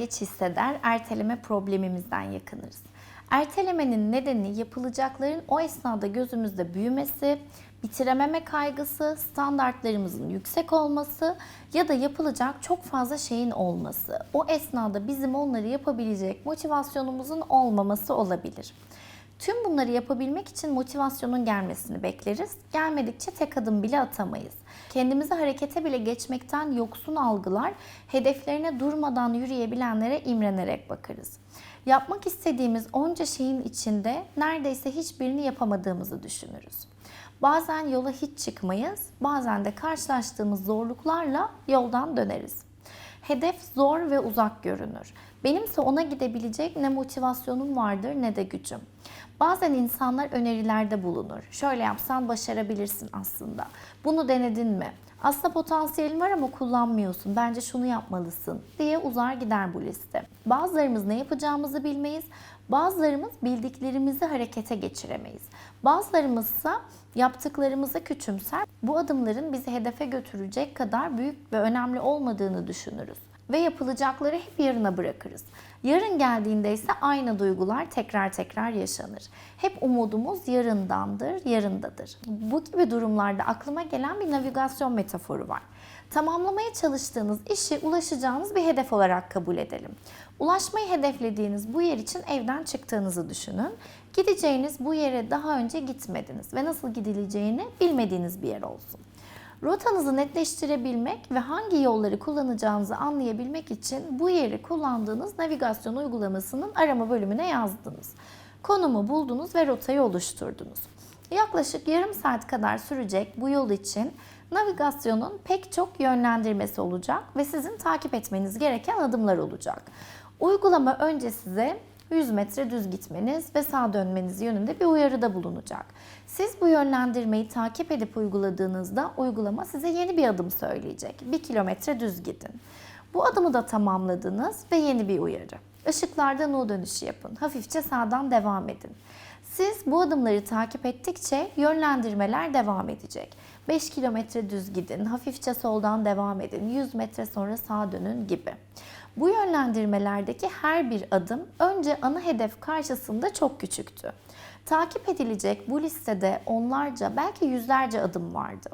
üşengeç hisseder, erteleme problemimizden yakınırız. Ertelemenin nedeni yapılacakların o esnada gözümüzde büyümesi, bitirememe kaygısı, standartlarımızın yüksek olması ya da yapılacak çok fazla şeyin olması. O esnada bizim onları yapabilecek motivasyonumuzun olmaması olabilir. Tüm bunları yapabilmek için motivasyonun gelmesini bekleriz. Gelmedikçe tek adım bile atamayız. Kendimizi harekete bile geçmekten yoksun algılar, hedeflerine durmadan yürüyebilenlere imrenerek bakarız. Yapmak istediğimiz onca şeyin içinde neredeyse hiçbirini yapamadığımızı düşünürüz. Bazen yola hiç çıkmayız, bazen de karşılaştığımız zorluklarla yoldan döneriz. Hedef zor ve uzak görünür. Benimse ona gidebilecek ne motivasyonum vardır ne de gücüm. Bazen insanlar önerilerde bulunur. Şöyle yapsan başarabilirsin aslında. Bunu denedin mi? Aslında potansiyelin var ama kullanmıyorsun. Bence şunu yapmalısın diye uzar gider bu liste. Bazılarımız ne yapacağımızı bilmeyiz. Bazılarımız bildiklerimizi harekete geçiremeyiz. Bazılarımızsa yaptıklarımızı küçümser. Bu adımların bizi hedefe götürecek kadar büyük ve önemli olmadığını düşünürüz ve yapılacakları hep yarına bırakırız. Yarın geldiğinde ise aynı duygular tekrar tekrar yaşanır. Hep umudumuz yarındandır, yarındadır. Bu gibi durumlarda aklıma gelen bir navigasyon metaforu var. Tamamlamaya çalıştığınız işi ulaşacağınız bir hedef olarak kabul edelim. Ulaşmayı hedeflediğiniz bu yer için evden çıktığınızı düşünün. Gideceğiniz bu yere daha önce gitmediniz ve nasıl gidileceğini bilmediğiniz bir yer olsun. Rotanızı netleştirebilmek ve hangi yolları kullanacağınızı anlayabilmek için bu yeri kullandığınız navigasyon uygulamasının arama bölümüne yazdınız. Konumu buldunuz ve rotayı oluşturdunuz. Yaklaşık yarım saat kadar sürecek bu yol için navigasyonun pek çok yönlendirmesi olacak ve sizin takip etmeniz gereken adımlar olacak. Uygulama önce size 100 metre düz gitmeniz ve sağ dönmeniz yönünde bir uyarıda bulunacak. Siz bu yönlendirmeyi takip edip uyguladığınızda uygulama size yeni bir adım söyleyecek. 1 kilometre düz gidin. Bu adımı da tamamladınız ve yeni bir uyarı. Işıklardan U dönüşü yapın. Hafifçe sağdan devam edin. Siz bu adımları takip ettikçe yönlendirmeler devam edecek. 5 kilometre düz gidin, hafifçe soldan devam edin, 100 metre sonra sağa dönün gibi. Bu yönlendirmelerdeki her bir adım önce ana hedef karşısında çok küçüktü. Takip edilecek bu listede onlarca belki yüzlerce adım vardı.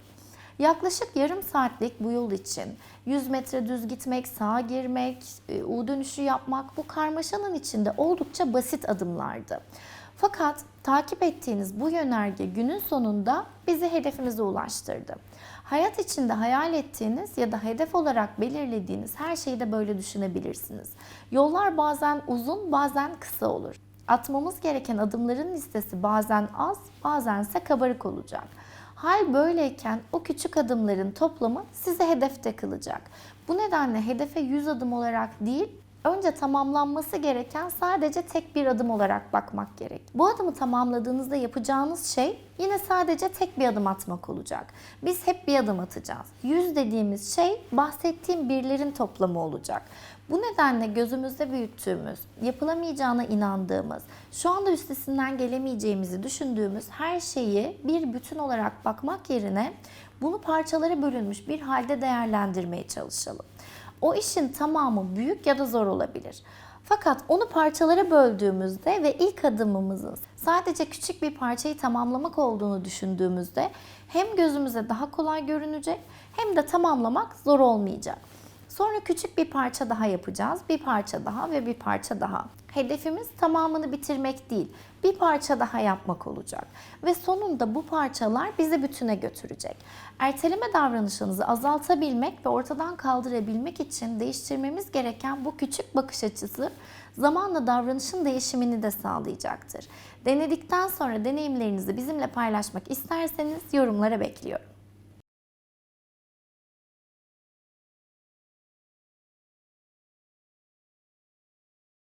Yaklaşık yarım saatlik bu yol için 100 metre düz gitmek, sağa girmek, e, U dönüşü yapmak bu karmaşanın içinde oldukça basit adımlardı. Fakat takip ettiğiniz bu yönerge günün sonunda bizi hedefimize ulaştırdı. Hayat içinde hayal ettiğiniz ya da hedef olarak belirlediğiniz her şeyi de böyle düşünebilirsiniz. Yollar bazen uzun, bazen kısa olur. Atmamız gereken adımların listesi bazen az, bazense kabarık olacak. Hal böyleyken o küçük adımların toplamı size hedefte kılacak. Bu nedenle hedefe 100 adım olarak değil, önce tamamlanması gereken sadece tek bir adım olarak bakmak gerek. Bu adımı tamamladığınızda yapacağınız şey yine sadece tek bir adım atmak olacak. Biz hep bir adım atacağız. 100 dediğimiz şey bahsettiğim birlerin toplamı olacak. Bu nedenle gözümüzde büyüttüğümüz, yapılamayacağına inandığımız, şu anda üstesinden gelemeyeceğimizi düşündüğümüz her şeyi bir bütün olarak bakmak yerine bunu parçalara bölünmüş bir halde değerlendirmeye çalışalım. O işin tamamı büyük ya da zor olabilir. Fakat onu parçalara böldüğümüzde ve ilk adımımızın sadece küçük bir parçayı tamamlamak olduğunu düşündüğümüzde hem gözümüze daha kolay görünecek hem de tamamlamak zor olmayacak. Sonra küçük bir parça daha yapacağız. Bir parça daha ve bir parça daha. Hedefimiz tamamını bitirmek değil, bir parça daha yapmak olacak. Ve sonunda bu parçalar bizi bütüne götürecek. Erteleme davranışınızı azaltabilmek ve ortadan kaldırabilmek için değiştirmemiz gereken bu küçük bakış açısı zamanla davranışın değişimini de sağlayacaktır. Denedikten sonra deneyimlerinizi bizimle paylaşmak isterseniz yorumlara bekliyorum.